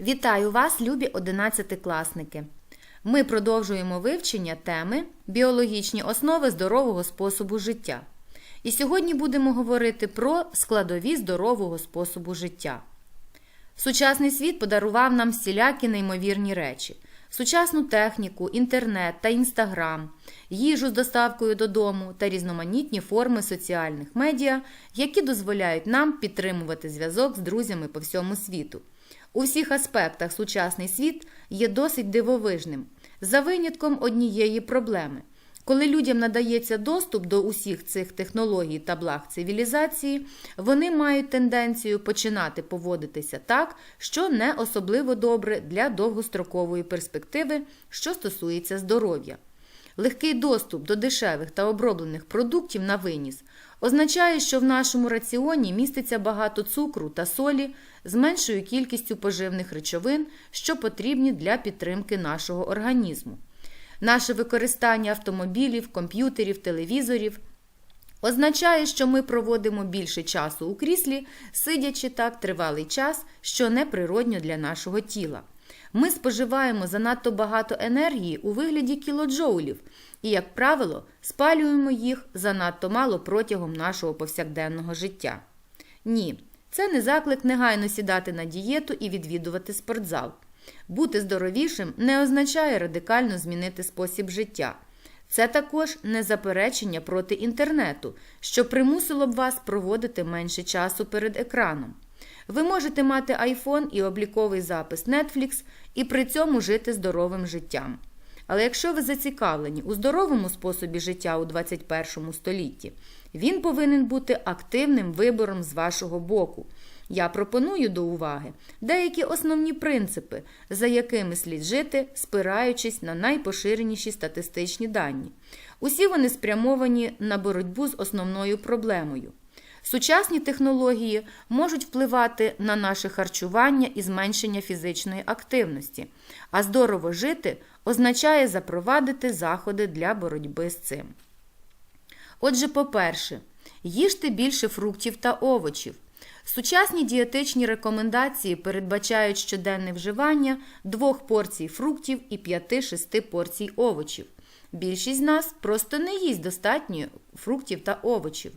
Вітаю вас, любі одинадцятикласники! Ми продовжуємо вивчення теми Біологічні основи здорового способу життя. І сьогодні будемо говорити про складові здорового способу життя. Сучасний світ подарував нам всілякі неймовірні речі: сучасну техніку, інтернет та інстаграм, їжу з доставкою додому та різноманітні форми соціальних медіа, які дозволяють нам підтримувати зв'язок з друзями по всьому світу. У всіх аспектах сучасний світ є досить дивовижним, за винятком однієї проблеми. Коли людям надається доступ до усіх цих технологій та благ цивілізації, вони мають тенденцію починати поводитися так, що не особливо добре для довгострокової перспективи, що стосується здоров'я. Легкий доступ до дешевих та оброблених продуктів на виніс означає, що в нашому раціоні міститься багато цукру та солі з меншою кількістю поживних речовин, що потрібні для підтримки нашого організму. Наше використання автомобілів, комп'ютерів, телевізорів означає, що ми проводимо більше часу у кріслі, сидячи так тривалий час, що неприродньо для нашого тіла. Ми споживаємо занадто багато енергії у вигляді кілоджоулів і, як правило, спалюємо їх занадто мало протягом нашого повсякденного життя. Ні, це не заклик негайно сідати на дієту і відвідувати спортзал. Бути здоровішим не означає радикально змінити спосіб життя. Це також не заперечення проти інтернету, що примусило б вас проводити менше часу перед екраном. Ви можете мати iPhone і обліковий запис Netflix і при цьому жити здоровим життям. Але якщо ви зацікавлені у здоровому способі життя у 21 столітті, він повинен бути активним вибором з вашого боку. Я пропоную до уваги деякі основні принципи, за якими слід жити, спираючись на найпоширеніші статистичні дані. Усі вони спрямовані на боротьбу з основною проблемою. Сучасні технології можуть впливати на наше харчування і зменшення фізичної активності, а здорово жити означає запровадити заходи для боротьби з цим. Отже, по-перше, їжте більше фруктів та овочів. Сучасні дієтичні рекомендації передбачають щоденне вживання двох порцій фруктів і 5-6 порцій овочів. Більшість з нас просто не їсть достатньо фруктів та овочів.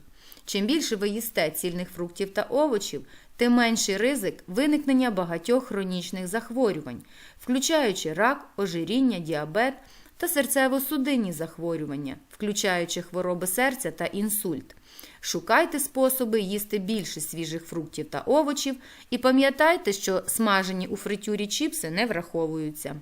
Чим більше ви їсте цільних фруктів та овочів, тим менший ризик виникнення багатьох хронічних захворювань, включаючи рак, ожиріння, діабет та серцево-судинні захворювання, включаючи хвороби серця та інсульт. Шукайте способи їсти більше свіжих фруктів та овочів і пам'ятайте, що смажені у фритюрі чіпси не враховуються.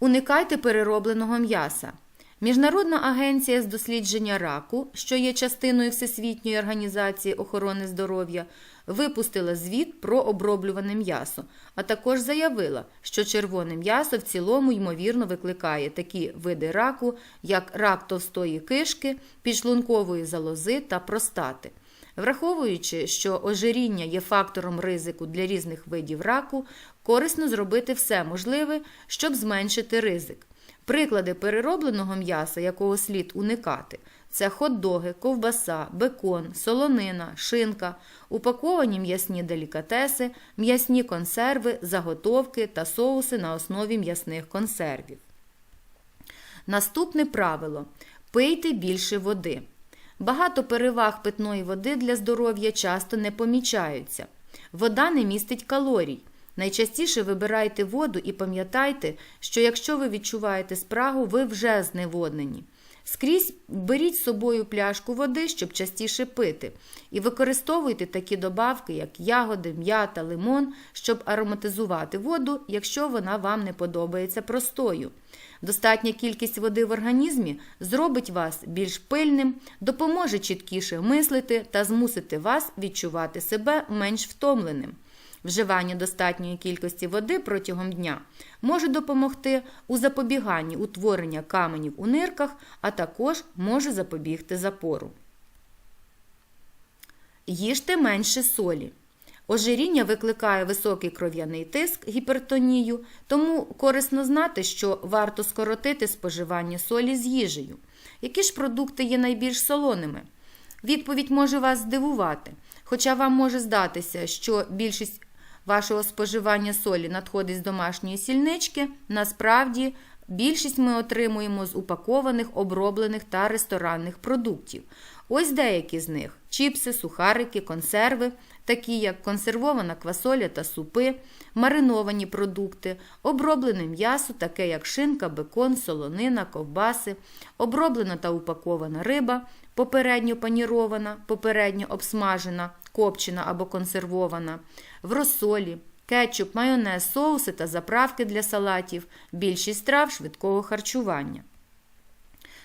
Уникайте переробленого м'яса. Міжнародна агенція з дослідження раку, що є частиною Всесвітньої організації охорони здоров'я, випустила звіт про оброблюване м'ясо, а також заявила, що червоне м'ясо в цілому ймовірно викликає такі види раку, як рак товстої кишки, підшлункової залози та простати. Враховуючи, що ожиріння є фактором ризику для різних видів раку, корисно зробити все можливе, щоб зменшити ризик. Приклади переробленого м'яса, якого слід уникати, це хот-доги, ковбаса, бекон, солонина, шинка, упаковані м'ясні делікатеси, м'ясні консерви, заготовки та соуси на основі м'ясних консервів. Наступне правило: пийте більше води. Багато переваг питної води для здоров'я часто не помічаються. Вода не містить калорій. Найчастіше вибирайте воду і пам'ятайте, що якщо ви відчуваєте спрагу, ви вже зневоднені. Скрізь беріть з собою пляшку води, щоб частіше пити, і використовуйте такі добавки, як ягоди, м'ята, лимон, щоб ароматизувати воду, якщо вона вам не подобається простою. Достатня кількість води в організмі зробить вас більш пильним, допоможе чіткіше мислити та змусити вас відчувати себе менш втомленим. Вживання достатньої кількості води протягом дня може допомогти у запобіганні утворення каменів у нирках, а також може запобігти запору. Їжте менше солі. Ожиріння викликає високий кров'яний тиск, гіпертонію, тому корисно знати, що варто скоротити споживання солі з їжею. Які ж продукти є найбільш солоними? Відповідь може вас здивувати, хоча вам може здатися, що більшість вашого споживання солі надходить з домашньої сільнички, насправді більшість ми отримуємо з упакованих, оброблених та ресторанних продуктів. Ось деякі з них: чіпси, сухарики, консерви, такі як консервована квасоля та супи, мариновані продукти, оброблене м'ясо, таке як шинка, бекон, солонина, ковбаси, оброблена та упакована риба, попередньо панірована, попередньо обсмажена, копчена або консервована, в розсолі, кетчуп, майонез, соуси та заправки для салатів, більшість страв швидкого харчування.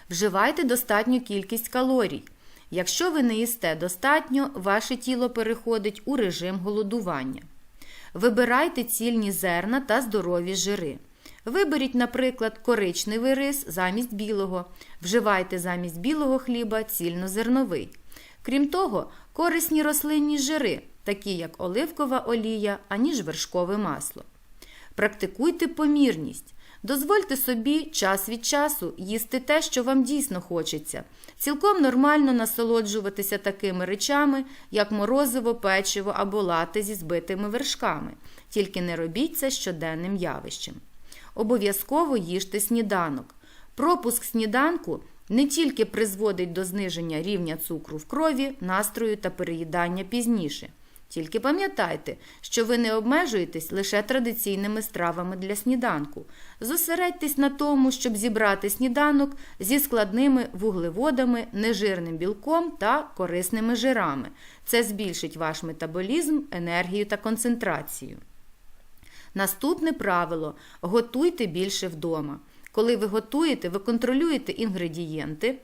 Вживайте достатню кількість калорій. Якщо ви не їсте достатньо, ваше тіло переходить у режим голодування. Вибирайте цільні зерна та здорові жири. Виберіть, наприклад, коричневий рис замість білого. Вживайте замість білого хліба цільнозерновий. Крім того, корисні рослинні жири, такі як оливкова олія, аніж вершкове масло. Практикуйте помірність. Дозвольте собі час від часу їсти те, що вам дійсно хочеться. Цілком нормально насолоджуватися такими речами, як морозиво, печиво або лати зі збитими вершками. Тільки не робіть це щоденним явищем. Обов'язково їжте сніданок. Пропуск сніданку не тільки призводить до зниження рівня цукру в крові, настрою та переїдання пізніше. Тільки пам'ятайте, що ви не обмежуєтесь лише традиційними стравами для сніданку. Зосередьтесь на тому, щоб зібрати сніданок зі складними вуглеводами, нежирним білком та корисними жирами. Це збільшить ваш метаболізм, енергію та концентрацію. Наступне правило готуйте більше вдома. Коли ви готуєте, ви контролюєте інгредієнти,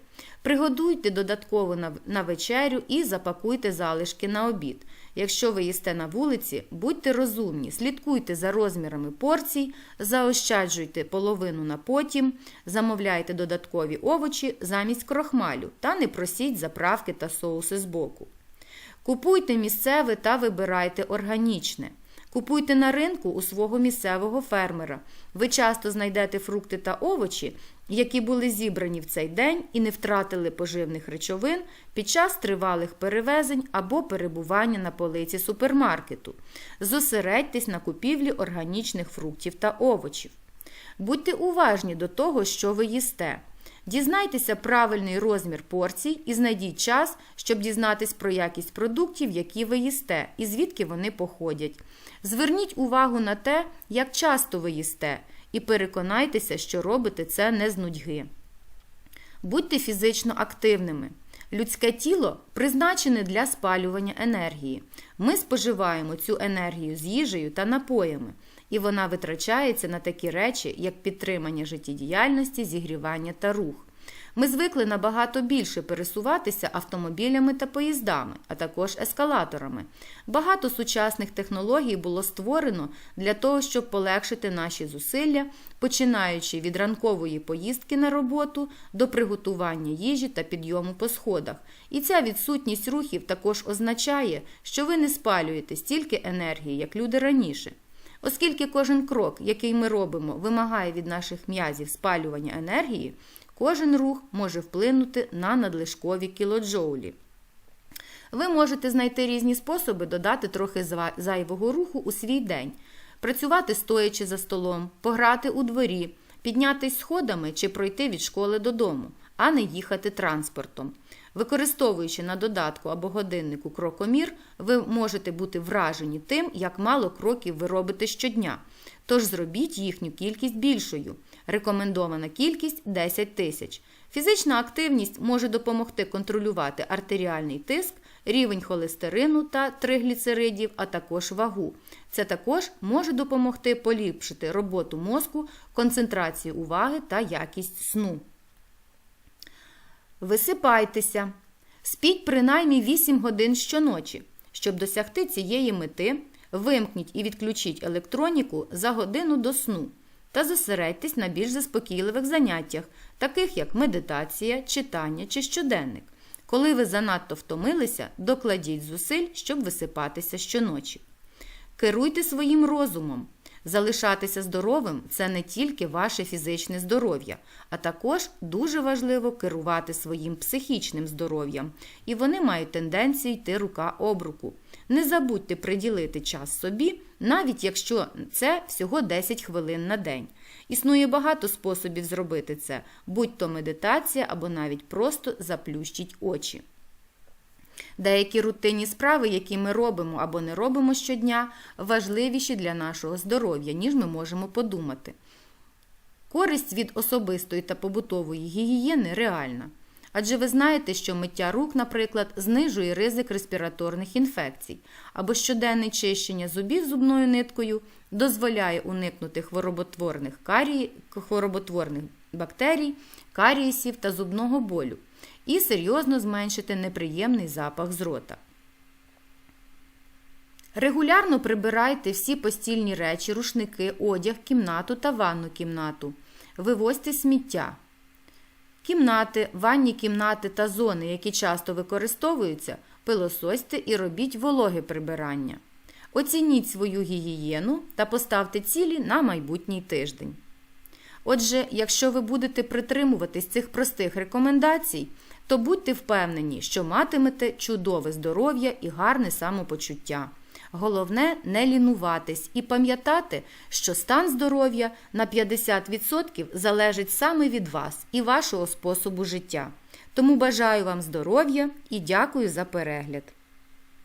приготуйте додатково на вечерю і запакуйте залишки на обід. Якщо ви їсте на вулиці, будьте розумні, слідкуйте за розмірами порцій, заощаджуйте половину на потім, замовляйте додаткові овочі замість крохмалю та не просіть заправки та соуси збоку. Купуйте місцеве та вибирайте органічне. Купуйте на ринку у свого місцевого фермера. Ви часто знайдете фрукти та овочі, які були зібрані в цей день і не втратили поживних речовин під час тривалих перевезень або перебування на полиці супермаркету. Зосередьтесь на купівлі органічних фруктів та овочів. Будьте уважні до того, що ви їсте. Дізнайтеся правильний розмір порцій і знайдіть час, щоб дізнатись про якість продуктів, які ви їсте, і звідки вони походять. Зверніть увагу на те, як часто ви їсте, і переконайтеся, що робите це не з нудьги. Будьте фізично активними. Людське тіло призначене для спалювання енергії. Ми споживаємо цю енергію з їжею та напоями, і вона витрачається на такі речі, як підтримання життєдіяльності, зігрівання та рух. Ми звикли набагато більше пересуватися автомобілями та поїздами, а також ескалаторами. Багато сучасних технологій було створено для того, щоб полегшити наші зусилля, починаючи від ранкової поїздки на роботу до приготування їжі та підйому по сходах. І ця відсутність рухів також означає, що ви не спалюєте стільки енергії, як люди раніше. Оскільки кожен крок, який ми робимо, вимагає від наших м'язів спалювання енергії, Кожен рух може вплинути на надлишкові кілоджоулі. Ви можете знайти різні способи додати трохи зайвого руху у свій день, працювати стоячи за столом, пограти у дворі, піднятись сходами чи пройти від школи додому, а не їхати транспортом. Використовуючи на додатку або годиннику крокомір, ви можете бути вражені тим, як мало кроків ви робите щодня. Тож зробіть їхню кількість більшою. Рекомендована кількість 10 тисяч. Фізична активність може допомогти контролювати артеріальний тиск, рівень холестерину та тригліцеридів, а також вагу. Це також може допомогти поліпшити роботу мозку, концентрацію уваги та якість сну. Висипайтеся. Спіть принаймні 8 годин щоночі. Щоб досягти цієї мети, вимкніть і відключіть електроніку за годину до сну та зосередьтесь на більш заспокійливих заняттях, таких як медитація, читання чи щоденник. Коли ви занадто втомилися, докладіть зусиль, щоб висипатися щоночі. Керуйте своїм розумом. Залишатися здоровим це не тільки ваше фізичне здоров'я, а також дуже важливо керувати своїм психічним здоров'ям, і вони мають тенденцію йти рука об руку. Не забудьте приділити час собі, навіть якщо це всього 10 хвилин на день. Існує багато способів зробити це, будь то медитація або навіть просто заплющіть очі. Деякі рутинні справи, які ми робимо або не робимо щодня, важливіші для нашого здоров'я, ніж ми можемо подумати. Користь від особистої та побутової гігієни реальна. Адже ви знаєте, що миття рук, наприклад, знижує ризик респіраторних інфекцій, або щоденне чищення зубів зубною ниткою дозволяє уникнути хвороботворних, карії, хвороботворних бактерій, карієсів та зубного болю і серйозно зменшити неприємний запах з рота. Регулярно прибирайте всі постільні речі, рушники, одяг, кімнату та ванну кімнату. Вивозьте сміття. Кімнати, ванні кімнати та зони, які часто використовуються, пилососьте і робіть вологе прибирання. Оцініть свою гігієну та поставте цілі на майбутній тиждень. Отже, якщо ви будете притримуватись цих простих рекомендацій, то будьте впевнені, що матимете чудове здоров'я і гарне самопочуття. Головне не лінуватись і пам'ятати, що стан здоров'я на 50% залежить саме від вас і вашого способу життя. Тому бажаю вам здоров'я і дякую за перегляд.